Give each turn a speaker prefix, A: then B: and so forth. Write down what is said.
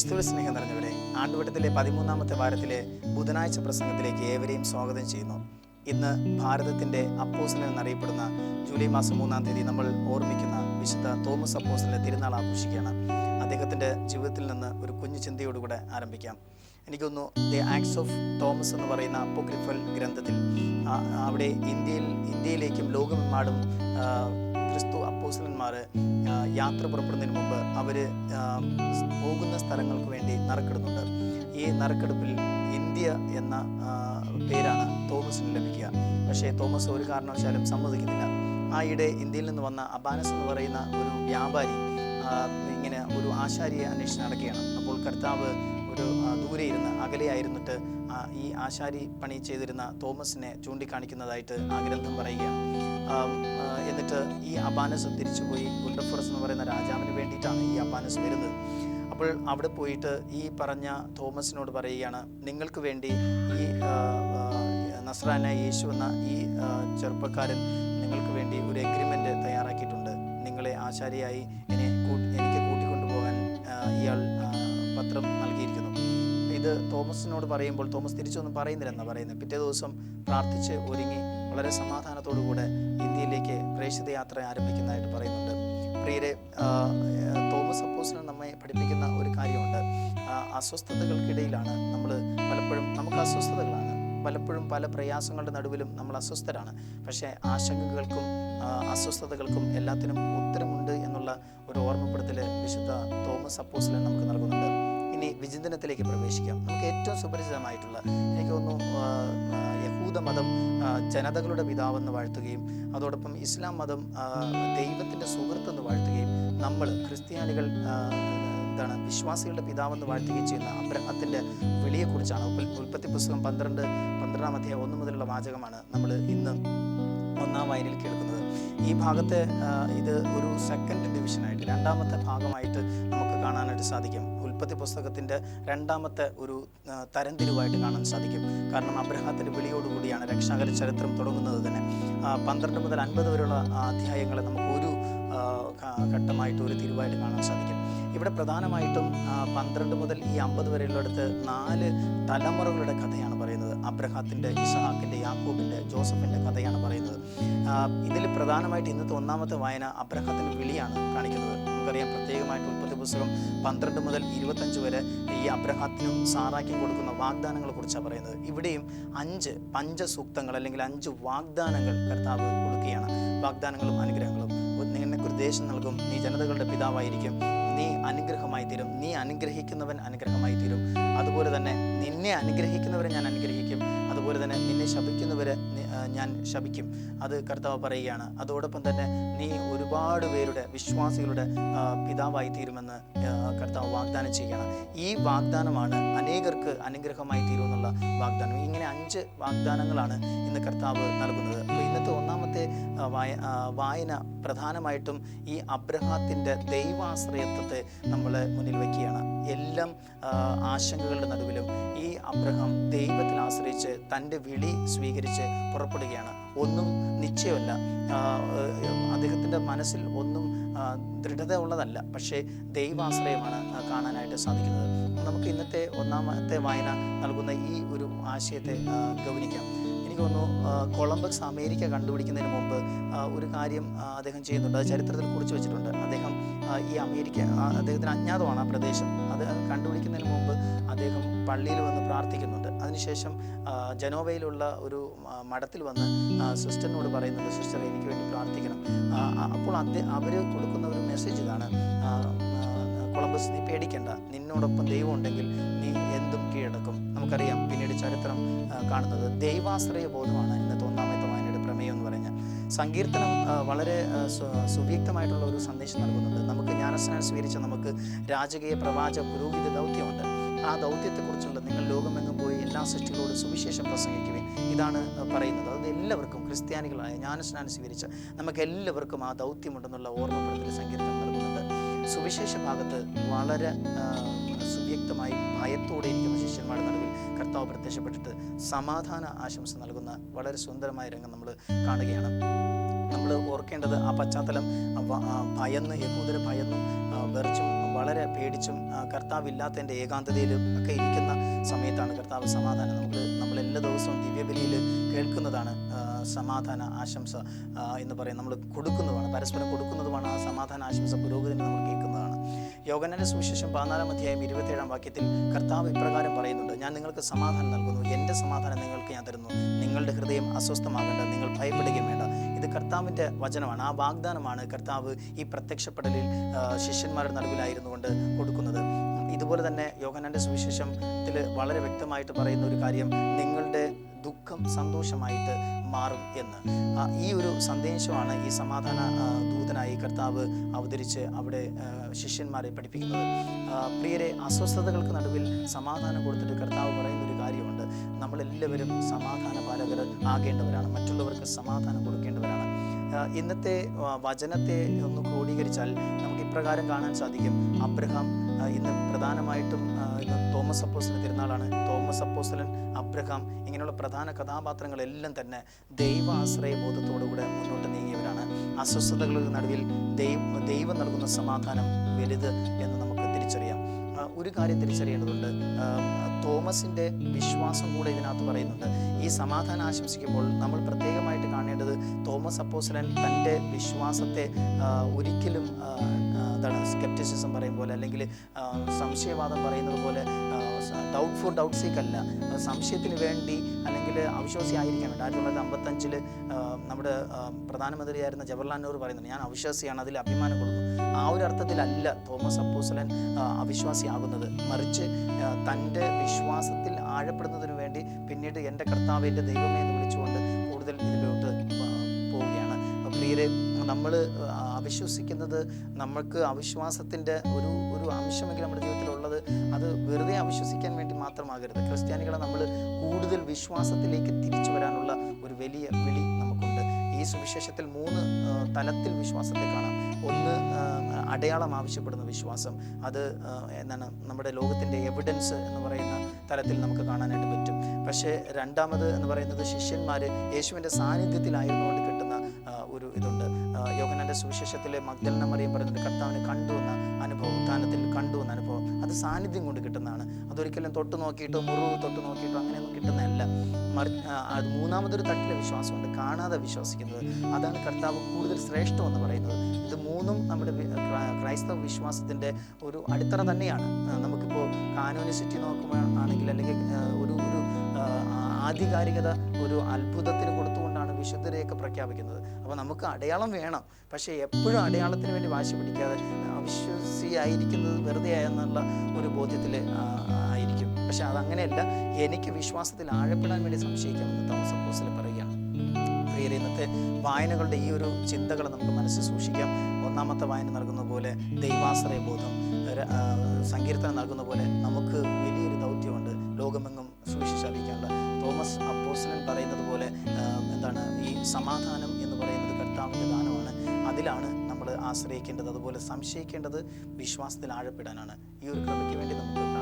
A: ക്രിസ്തുവിൽ സ്നേഹം നിറഞ്ഞവരെ ആണ്ടുവട്ടത്തിലെ പതിമൂന്നാമത്തെ വാരത്തിലെ ബുധനാഴ്ച പ്രസംഗത്തിലേക്ക് ഏവരെയും സ്വാഗതം ചെയ്യുന്നു. ഇന്ന് ഭാരതത്തിന്റെ അപ്പോസൽ എന്നറിയപ്പെടുന്ന ജൂലൈ മാസം മൂന്നാം തീയതി നമ്മൾ ഓർമ്മിക്കുന്ന വിശുദ്ധ തോമസ് അപ്പോസലിന്റെ തിരുനാൾ ആഘോഷിക്കുകയാണ്. അദ്ദേഹത്തിന്റെ ജീവിതത്തിൽ നിന്ന് ഒരു കുഞ്ഞു ചിന്തയോടുകൂടെ ആരംഭിക്കാം. എനിക്കൊന്നു ദി ആക്ട്സ് ഓഫ് തോമസ് എന്ന് പറയുന്ന അപ്പോക്രിഫൽ ഗ്രന്ഥത്തിൽ അവിടെ ഇന്ത്യയിൽ ഇന്ത്യയിലേക്കും ലോകമെമ്പാടും അപ്പോസലന്മാർ യാത്ര പുറപ്പെടുന്നതിന് മുമ്പ് അവർ പോകുന്ന സ്ഥലങ്ങൾക്ക് വേണ്ടി നറുക്കെടുന്നുണ്ട് ഈ നറുക്കെടുപ്പിൽ ഇന്ത്യ എന്ന പേരാണ് തോമസിന് ലഭിക്കുക. പക്ഷേ തോമസ് ഒരു കാരണവശാലും സമ്മതിക്കുന്നില്ല. ആയിടെ ഇന്ത്യയിൽ നിന്ന് വന്ന അബാനസ് എന്ന് പറയുന്ന ഒരു വ്യാപാരി ഇങ്ങനെ ഒരു ആശാരിയെ അന്വേഷിച്ച് നടക്കുകയാണ്. അപ്പോൾ കർത്താവ് ഒരു ദൂരെ ഇരുന്ന് അകലെയായിരുന്നിട്ട് ഈ ആശാരി പണി ചെയ്തിരുന്ന തോമസിനെ ചൂണ്ടിക്കാണിക്കുന്നതായിട്ട് ആ ഗ്രന്ഥം പറയുകയാണ്. അബാനസ് തിരിച്ചുപോയി ഗുണ്ടഫുറസ് എന്ന് പറയുന്ന രാജാവിന് വേണ്ടിയിട്ടാണ് ഈ അപ്പാനസ് വരുന്നത്. അപ്പോൾ അവിടെ പോയിട്ട് ഈ പറഞ്ഞ തോമസിനോട് പറയുകയാണ് നിങ്ങൾക്ക് വേണ്ടി ഈ നസ്രാന യേശു എന്ന ഈ ചെറുപ്പക്കാരൻ നിങ്ങൾക്ക് വേണ്ടി ഒരു എഗ്രിമെന്റ് തയ്യാറാക്കിയിട്ടുണ്ട്. നിങ്ങളെ ആശാരിയായി എന്നെ എനിക്ക് കൂട്ടിക്കൊണ്ടുപോകാൻ ഇയാൾ പത്രം നൽകിയിരിക്കുന്നു. ഇത് തോമസിനോട് പറയുമ്പോൾ തോമസ് തിരിച്ചൊന്നും പറയുന്നില്ലെന്നാണ് പറയുന്നത് പിറ്റേ ദിവസം പ്രാർത്ഥിച്ച് ഒരുങ്ങി വളരെ സമാധാനത്തോടു കൂടെ ഇന്ത്യയിലേക്ക് പ്രേക്ഷിത യാത്ര ആരംഭിക്കുന്നതായിട്ട് പറയുന്നുണ്ട്. പ്രിയരെ തോമസ് അപ്പോസിന് നമ്മെ പഠിപ്പിക്കുന്ന ഒരു കാര്യമുണ്ട്. അസ്വസ്ഥതകൾക്കിടയിലാണ് നമ്മൾ പലപ്പോഴും നമുക്ക് അസ്വസ്ഥതകളാണ്. പലപ്പോഴും പല പ്രയാസങ്ങളുടെ നടുവിലും നമ്മൾ അസ്വസ്ഥരാണ്. പക്ഷേ ആശങ്കകൾക്കും അസ്വസ്ഥതകൾക്കും എല്ലാത്തിനും ഉത്തരമുണ്ട് എന്നുള്ള ഒരു ഓർമ്മപ്പെടുത്തൽ വിശുദ്ധ തോമസ് അപ്പോസിലൻ നമുക്ക് നൽകുന്നുണ്ട്. ഇനി വിചിന്തനത്തിലേക്ക് പ്രവേശിക്കാം. നമുക്ക് ഏറ്റവും സുപരിചിതമായിട്ടുള്ള എനിക്ക് തോന്നുന്നു യഹൂദ മതം ജനതകളുടെ പിതാവെന്ന് വാഴ്ത്തുകയും അതോടൊപ്പം ഇസ്ലാം മതം ദൈവത്തിന്റെ സുഹൃത്തെന്ന് വാഴ്ത്തുകയും നമ്മൾ ക്രിസ്ത്യാനികൾ എന്താണ് വിശ്വാസികളുടെ പിതാവെന്ന് വാഴ്ത്തുകയും ചെയ്യുന്ന അബ്രഹത്തിന്റെ വിളിയെക്കുറിച്ചാണ് ഉൽ- ഉൽപ്പത്തി പുസ്തകം പന്ത്രണ്ട് പന്ത്രണ്ടാം അധ്യായം ഒന്ന് മുതലുള്ള വാചകമാണ് നമ്മൾ ഇന്ന് ഒന്നാം വായനയിൽ കേൾക്കുന്നത്. ഈ ഭാഗത്തെ ഇത് ഒരു സെക്കൻഡ് ഡിവിഷനായിട്ട് രണ്ടാമത്തെ ഭാഗമായിട്ട് നമുക്ക് കാണാനായിട്ട് സാധിക്കും. ഉൽപ്പത്തി പുസ്തകത്തിന്റെ രണ്ടാമത്തെ ഒരു തരംതിരിവായിട്ട് കാണാൻ സാധിക്കും. കാരണം അബ്രഹാത്തിന്റെ വിളിയോടുകൂടിയാണ് രക്ഷാകര ചരിത്രം തുടങ്ങുന്നത് തന്നെ. പന്ത്രണ്ട് മുതൽ അൻപത് വരെയുള്ള അധ്യായങ്ങളെ നമുക്ക് ഒരു ഘട്ടമായിട്ട് ഒരു തിരുവായിട്ട് കാണാൻ സാധിക്കും. ഇവിടെ പ്രധാനമായിട്ടും പന്ത്രണ്ട് മുതൽ ഈ അമ്പത് വരെയുള്ളിടത്ത് നാല് തലമുറകളുടെ കഥയാണ് പറയുന്നത്. അബ്രഹാത്തിന്റെ ഇസഹാക്കിന്റെ യാക്കൂബിന്റെ ജോസഫിന്റെ കഥയാണ് പറയുന്നത്. ഇതിൽ പ്രധാനമായിട്ട് ഇന്നത്തെ ഒന്നാമത്തെ വായന അബ്രഹാത്തിന്റെ വിളിയാണ് കാണിക്കുന്നത്. നമുക്കറിയാം പ്രത്യേകമായിട്ട് ഉൽപ്പത്തി പുസ്തകം പന്ത്രണ്ട് മുതൽ ഇരുപത്തഞ്ച് വരെ ഈ അബ്രഹാത്തിനും സാറാക്കും കൊടുക്കുന്ന വാഗ്ദാനങ്ങളെ കുറിച്ചാണ് പറയുന്നത്. ഇവിടെയും അഞ്ച് പഞ്ചസൂക്തങ്ങൾ അല്ലെങ്കിൽ അഞ്ച് വാഗ്ദാനങ്ങൾ കർത്താവ് കൊടുക്കുകയാണ്. വാഗ്ദാനങ്ങളും അനുഗ്രഹങ്ങളും. നിനക്കൊരു ദേശം നൽകും. നീ ജനതകളുടെ പിതാവായിരിക്കും. നീ അനുഗ്രഹമായി തീരും. നീ അനുഗ്രഹിക്കുന്നവൻ അനുഗ്രഹമായി തീരും. അതുപോലെ തന്നെ നിന്നെ അനുഗ്രഹിക്കുന്നവരെ ഞാൻ അനുഗ്രഹിക്കും. അതുപോലെ തന്നെ നിന്നെ ശപിക്കുന്നവരെ ഞാൻ ശപിക്കും. അത് കർത്താവ് പറയുകയാണ്. അതോടൊപ്പം തന്നെ നീ ഒരുപാട് പേരുടെ വിശ്വാസികളുടെ പിതാവായി തീരുമെന്ന് കർത്താവ് വാഗ്ദാനം ചെയ്യുകയാണ്. ഈ വാഗ്ദാനമാണ് അനേകർക്ക് അനുഗ്രഹമായി തീരുമെന്നുള്ള വാഗ്ദാനം. ഇങ്ങനെ അഞ്ച് വാഗ്ദാനങ്ങളാണ് ഇന്ന് കർത്താവ് നൽകുന്നത്. അപ്പോൾ ഇന്നത്തെ വായ വായന പ്രധാനമായിട്ടും ഈ അബ്രഹാത്തിന്റെ ദൈവാശ്രയത്വത്തെ നമ്മൾ മുന്നിൽ വയ്ക്കുകയാണ്. എല്ലാം ആശങ്കകളുടെ നടുവിലും ഈ അബ്രഹാം ദൈവത്തിൽ ആശ്രയിച്ച് തന്റെ വിളി സ്വീകരിച്ച് പുറപ്പെടുകയാണ്. ഒന്നും നിശ്ചയമല്ല. അദ്ദേഹത്തിന്റെ മനസ്സിൽ ഒന്നും ദൃഢത ഉള്ളതല്ല. പക്ഷേ ദൈവാശ്രയമാണ് കാണാനായിട്ട് സാധിക്കുന്നത്. നമുക്ക് ഇന്നത്തെ ഒന്നാമത്തെ വായന നൽകുന്ന ഈ ഒരു ആശയത്തെ ഗൗനിക്കാം. എനിക്ക് തോന്നുന്നു കൊളംബസ് അമേരിക്ക കണ്ടുപിടിക്കുന്നതിന് മുമ്പ് ഒരു കാര്യം അദ്ദേഹം ചെയ്യുന്നുണ്ട്. അത് ചരിത്രത്തിൽ കുറിച്ച് വെച്ചിട്ടുണ്ട്. അദ്ദേഹം ഈ അമേരിക്ക അദ്ദേഹത്തിന് അജ്ഞാതമാണ് ആ പ്രദേശം. അത് കണ്ടുപിടിക്കുന്നതിന് മുമ്പ് അദ്ദേഹം പള്ളിയിൽ വന്ന് പ്രാർത്ഥിക്കുന്നുണ്ട്. അതിനുശേഷം ജനോവയിലുള്ള ഒരു മഠത്തിൽ വന്ന് സിസ്റ്ററിനോട് പറയുന്നുണ്ട് സിസ്റ്റർ എനിക്ക് വേണ്ടി പ്രാർത്ഥിക്കണം. അപ്പോൾ അവർ കൊടുക്കുന്ന ഒരു മെസ്സേജ് ഇതാണ് കൊളംബസ് നീ പേടിക്കണ്ട. നിന്നോടൊപ്പം ദൈവം ഉണ്ടെങ്കിൽ നീ എന്തും കീഴടക്കും. നമുക്കറിയാം പിന്നീട് ചരിത്രം കാണുന്നത്. ദൈവാശ്രയ ബോധമാണ് ഇന്നത്തെ ഒന്നാമത്തെ വായനയുടെ പ്രമേയം എന്ന് പറഞ്ഞാൽ. സങ്കീർത്തനം വളരെ സുവ്യക്തമായിട്ടുള്ള ഒരു സന്ദേശം നൽകുന്നുണ്ട്. നമുക്ക് ജ്ഞാനസ്നാനം സ്വീകരിച്ച നമുക്ക് രാജകീയ പ്രവാച പുരോഹിത ദൗത്യമുണ്ട്. ആ ദൗത്യത്തെക്കുറിച്ചുള്ള നിങ്ങൾ ലോകമെങ്ങും പോയി എല്ലാ സൃഷ്ടികളോട് സുവിശേഷം പ്രസംഗിക്കുകയും ഇതാണ് പറയുന്നത്. അത് എല്ലാവർക്കും ക്രിസ്ത്യാനികളായ ജ്ഞാനസ്നാനം സ്വീകരിച്ച നമുക്ക് എല്ലാവർക്കും ആ ദൗത്യമുണ്ടെന്നുള്ള ഓർമ്മപ്പെടുത്തൽ സങ്കീർത്തനം നൽകുന്നുണ്ട്. സുവിശേഷ ഭാഗത്ത് വളരെ സുവ്യക്തമായി ഭയത്തോടെ ഇരിക്കുന്ന ശിഷ്യന്മാരുടെ നടുവിൽ കർത്താവ് പ്രത്യക്ഷപ്പെട്ടിട്ട് സമാധാന ആശംസ നൽകുന്ന വളരെ സുന്ദരമായ രംഗം നമ്മൾ കാണുകയാണ്. നമ്മൾ ഓർക്കേണ്ടത് ആ പശ്ചാത്തലം ഭയന്ന് യഹൂദര ഭയന്നു വെറിച്ചും വളരെ പേടിച്ചും കർത്താവില്ലാത്തതിന്റെ ഏകാന്തതയിലും ഒക്കെ ഇരിക്കുന്ന സമയത്താണ് കർത്താവ് സമാധാനം നമുക്ക് നമ്മൾ എല്ലാ ദിവസവും ദിവ്യബലിയിൽ കേൾക്കുന്നതാണ് സമാധാന ആശംസ എന്ന് പറയും നമ്മൾ കൊടുക്കുന്നതുമാണ് പരസ്പരം കൊടുക്കുന്നതുമാണ് ആ സമാധാന ആശംസ പുരോഗതി നമ്മൾ കേൾക്കുന്നതാണ്. യോഗനന്റെ സുവിശേഷം പതിനാലാം അധ്യായം ഇരുപത്തേഴാം വാക്യത്തിൽ കർത്താവ് ഇപ്രകാരം പറയുന്നുണ്ട് ഞാൻ നിങ്ങൾക്ക് സമാധാനം നൽകുന്നു എന്റെ സമാധാനം നിങ്ങൾക്ക് ഞാൻ തരുന്നു. നിങ്ങളുടെ ഹൃദയം അസ്വസ്ഥമാകേണ്ട നിങ്ങൾ ഭയപ്പെടുകയും വേണ്ട. ഇത് കർത്താവിന്റെ വചനമാണ് ആ വാഗ്ദാനമാണ് കർത്താവ് ഈ പ്രത്യക്ഷപ്പെടലിൽ ശിഷ്യന്മാരുടെ നടുവിലായിരുന്നു കൊണ്ട് കൊടുക്കുന്നത്. ഇതുപോലെ തന്നെ യോഹനാന്റെ സുവിശേഷത്തിൽ വളരെ വ്യക്തമായിട്ട് പറയുന്ന ഒരു കാര്യം നിങ്ങളുടെ ദുഃഖം സന്തോഷമായിട്ട് മാറും എന്ന്. ഈ ഒരു സന്ദേശമാണ് ഈ സമാധാന ദൂതനായി കർത്താവ് അവതരിച്ച് അവിടെ ശിഷ്യന്മാരെ പഠിപ്പിക്കുന്നത്. പ്രിയരെ അസ്വസ്ഥതകൾക്ക് നടുവിൽ സമാധാനം കൊടുത്തിട്ട് കർത്താവ് പറയുന്ന ഒരു കാര്യമുണ്ട്. നമ്മളെല്ലാവരും സമാധാന പാലകർ ആകേണ്ടവരാണ്. മറ്റുള്ളവർക്ക് സമാധാനം കൊടുക്കേണ്ടവരാണ്. ഇന്നത്തെ വചനത്തെ ഒന്ന് ക്രോഡീകരിച്ചാൽ നമുക്ക് ഇപ്രകാരം കാണാൻ സാധിക്കും. അബ്രഹാം ഇന്ന് പ്രധാനമായിട്ടും ഇന്ന് തോമസ് അപ്പോസ്റ്റലിന്റെ തിരുനാളാണ്. തോമസ് അപ്പോസ്റ്റലൻ അബ്രഹാം ഇങ്ങനെയുള്ള പ്രധാന കഥാപാത്രങ്ങളെല്ലാം തന്നെ ദൈവ ആശ്രയ ബോധത്തോടുകൂടെ മുന്നോട്ട് നീങ്ങിയവരാണ്. അസ്വസ്ഥതകൾക്ക് നടുവിൽ ദൈവം ദൈവം നൽകുന്ന സമാധാനം വലുത് എന്ന് നമുക്ക് തിരിച്ചറിയാം. ഒരു കാര്യം തിരിച്ചറിയേണ്ടതുണ്ട്. തോമസിന്റെ വിശ്വാസം കൂടെ ഇതിനകത്ത് പറയുന്നുണ്ട്. ഈ സമാധാനം ആശംസിക്കുമ്പോൾ നമ്മൾ പ്രത്യേകമായിട്ട് കാണേണ്ടത് തോമസ് അപ്പോസലൻ തന്റെ വിശ്വാസത്തെ ഒരിക്കലും എന്താണ് സ്കെപ്റ്റിസിസം പറയും പോലെ അല്ലെങ്കിൽ സംശയവാദം പറയുന്നത് പോലെ ഡൗട്ട് ഫോർ ഡൗട്ട് സീക്ക് അല്ല. സംശയത്തിന് വേണ്ടി അല്ലെങ്കിൽ അവിശ്വാസി ആയിരിക്കാൻ വേണ്ടി. ആയിരത്തി തൊള്ളായിരത്തി അമ്പത്തഞ്ചിൽ നമ്മുടെ പ്രധാനമന്ത്രിയായിരുന്ന ജവഹർലാൽ നെഹ്റു പറയുന്നത് ഞാൻ അവിശ്വാസിയാണ് അതിൽ അഭിമാനം കൊള്ളുന്നു. ആ ഒരു അർത്ഥത്തിലല്ല തോമസ് അപ്പോസലൻ അവിശ്വാസിയാകുന്നത് മറിച്ച് തന്റെ വിശ്വാസത്തിൽ ആഴപ്പെടുന്നതിന് വേണ്ടി പിന്നീട് എന്റെ കർത്താവ് എന്റെ ദൈവമേ എന്ന് വിളിച്ചുകൊണ്ട് കൂടുതൽ ഇതിലോട്ട് പ്രിയരെ നമ്മൾ അവിശ്വസിക്കുന്നത് നമ്മൾക്ക് അവിശ്വാസത്തിന്റെ ഒരു ഒരു അംശമെങ്കിലും നമ്മുടെ ജീവിതത്തിലുള്ളത് അത് വെറുതെ അവിശ്വസിക്കാൻ വേണ്ടി മാത്രമാകരുത്. ക്രിസ്ത്യാനികളെ നമ്മൾ കൂടുതൽ വിശ്വാസത്തിലേക്ക് തിരിച്ചു വരാനുള്ള ഒരു വലിയ വിളി നമുക്കുണ്ട്. ഈ സുവിശേഷത്തിൽ മൂന്ന് തലത്തിൽ വിശ്വാസത്തെ കാണാം. ഒന്ന് അടയാളം ആവശ്യപ്പെടുന്ന വിശ്വാസം. അത് എന്താണ് നമ്മുടെ ലോകത്തിന്റെ എവിഡൻസ് എന്ന് പറയുന്ന തലത്തിൽ നമുക്ക് കാണാനായിട്ട് പറ്റും. പക്ഷേ രണ്ടാമത് എന്ന് പറയുന്നത് ശിഷ്യന്മാർ യേശുവിന്റെ സാന്നിധ്യത്തിലായിരുന്നുകൊണ്ട് ആ, യോഹന്നാന്റെ സുവിശേഷത്തിലെ മഗ്ദലന മറിയം പറയുന്നത് കർത്താവിനെ കണ്ടു എന്ന അനുഭവം ഉത്ഥാനത്തിൽ കണ്ടു എന്ന അനുഭവം. അത് സാന്നിധ്യം കൊണ്ട് കിട്ടുന്നതാണ്. അതൊരിക്കലും തൊട്ട് നോക്കിയിട്ടോ മുറിവ് തൊട്ട് നോക്കിയിട്ടോ അങ്ങനെയൊന്നും കിട്ടുന്നതല്ല. മറി അത് മൂന്നാമതൊരു തട്ടിലെ വിശ്വാസമുണ്ട്. കാണാതെ വിശ്വസിക്കുന്നത്. അതാണ് കർത്താവ് കൂടുതൽ ശ്രേഷ്ഠം എന്ന് പറയുന്നത്. ഇത് മൂന്നും നമ്മുടെ ക്രൈസ്തവ വിശ്വാസത്തിന്റെ ഒരു അടിത്തറ തന്നെയാണ്. നമുക്കിപ്പോൾ കാനോനിസിറ്റി സിറ്റി ആണെങ്കിൽ അല്ലെങ്കിൽ ഒരു ഒരു ആധികാരികത ഒരു അത്ഭുതത്തിന് കൊടുത്തുകൊണ്ടാണ് വിശുദ്ധരെയൊക്കെ പ്രഖ്യാപിക്കുന്നത്. അപ്പോൾ നമുക്ക് അടയാളം വേണം. പക്ഷേ എപ്പോഴും അടയാളത്തിന് വേണ്ടി വാശി പിടിക്കാതെ അവിശ്വസിയായിരിക്കുന്നത് വെറുതെ എന്നുള്ള ഒരു ബോധ്യത്തിൽ ആയിരിക്കും. പക്ഷെ അതങ്ങനെയല്ല എനിക്ക് വിശ്വാസത്തിൽ ആഴപ്പെടാൻ വേണ്ടി സംശയിക്കാമെന്ന് തോമസ് അപ്പോസിൽ പറയുകയാണ്. പ്രിയരെ ഇന്നത്തെ വായനകളുടെ ഈ ഒരു ചിന്തകൾ നമുക്ക് മനസ്സിൽ സൂക്ഷിക്കാം. ഒന്നാമത്തെ വായന നൽകുന്ന പോലെ ദൈവാശ്രയ ബോധം സങ്കീർത്തനം നൽകുന്ന പോലെ നമുക്ക് വലിയൊരു ദൗത്യമുണ്ട്. ലോകമെങ്ങും സൂക്ഷിച്ച് അറിയിക്കാനുള്ള തോമസ് അപ്പോസ്റ്റലൻ പറയുന്നത് പോലെ എന്താണ് ഈ സമാധാനം എന്ന് പറയുന്നത് കർത്താവിന്റെ ദാനമാണ്. അതിലാണ് നമ്മൾ ആശ്രയിക്കേണ്ടത്. അതുപോലെ സംശയിക്കേണ്ടത് വിശ്വാസത്തിൽ ആഴപ്പെടാനാണ്. ഈ ഒരു കൃപയ്ക്ക് വേണ്ടി നമുക്ക്